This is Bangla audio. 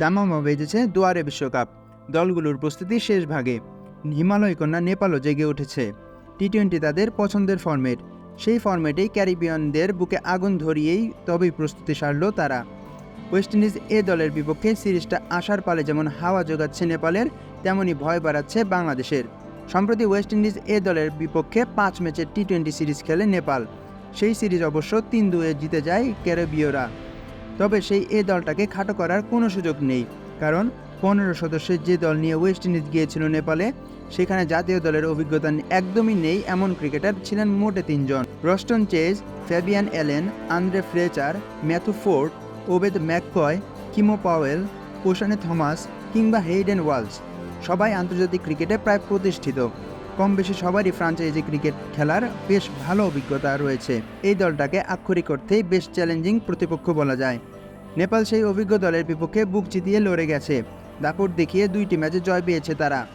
দামামা বেজেছে দুয়ারে বিশ্বকাপ। দলগুলোর প্রস্তুতি শেষ ভাগে। হিমালয় কন্যা নেপালও জেগে উঠেছে। টি টোয়েন্টি তাদের পছন্দের ফরম্যাট। সেই ফরম্যাটেই ক্যারিবিয়ানদের বুকে আগুন ধরিয়েই তবেই প্রস্তুতি সারল তারা। ওয়েস্ট ইন্ডিজ এ দলের বিপক্ষে সিরিজটা আসার পালে যেমন হাওয়া যোগাচ্ছে নেপালের তেমনই ভয় বাড়াচ্ছে বাংলাদেশের। সম্প্রতি ওয়েস্ট ইন্ডিজ এ দলের বিপক্ষে পাঁচ ম্যাচের টি টোয়েন্টি সিরিজ খেলে নেপাল। সেই সিরিজ অবশ্য তিন দুয়ে জিতে যায় ক্যারেবীয়রা। তবে সেই এ দলটাকে খাটো করার কোনো সুযোগ নেই। কারণ পনেরো সদস্যের যে দল নিয়ে ওয়েস্ট ইন্ডিজ গিয়েছিল নেপালে, সেখানে জাতীয় দলের অভিজ্ঞতা একদমই নেই এমন ক্রিকেটার ছিলেন মোটে তিনজন। Roston Chase, Fabian Allen Andre Fletcher Matthew Forde Obed McCoy Keemo Powell Oshane Thomas কিংবা হেইডেন ওয়ালস। সবাই আন্তর্জাতিক ক্রিকেটে প্রায় প্রতিষ্ঠিত। কম বেশি সবারই ফ্রাঞ্চাইজি ক্রিকেট খেলার বেশ ভালো অভিজ্ঞতা রয়েছে। এই দলটাকে আক্ষরিক অর্থেই বেশ চ্যালেঞ্জিং প্রতিপক্ষ বলা যায়। নেপাল সেই অভিজ্ঞ দলের বিপক্ষে বুক জিতিয়ে লড়ে গেছে। দাপট দেখিয়ে দুইটি ম্যাচে জয় পেয়েছে তারা।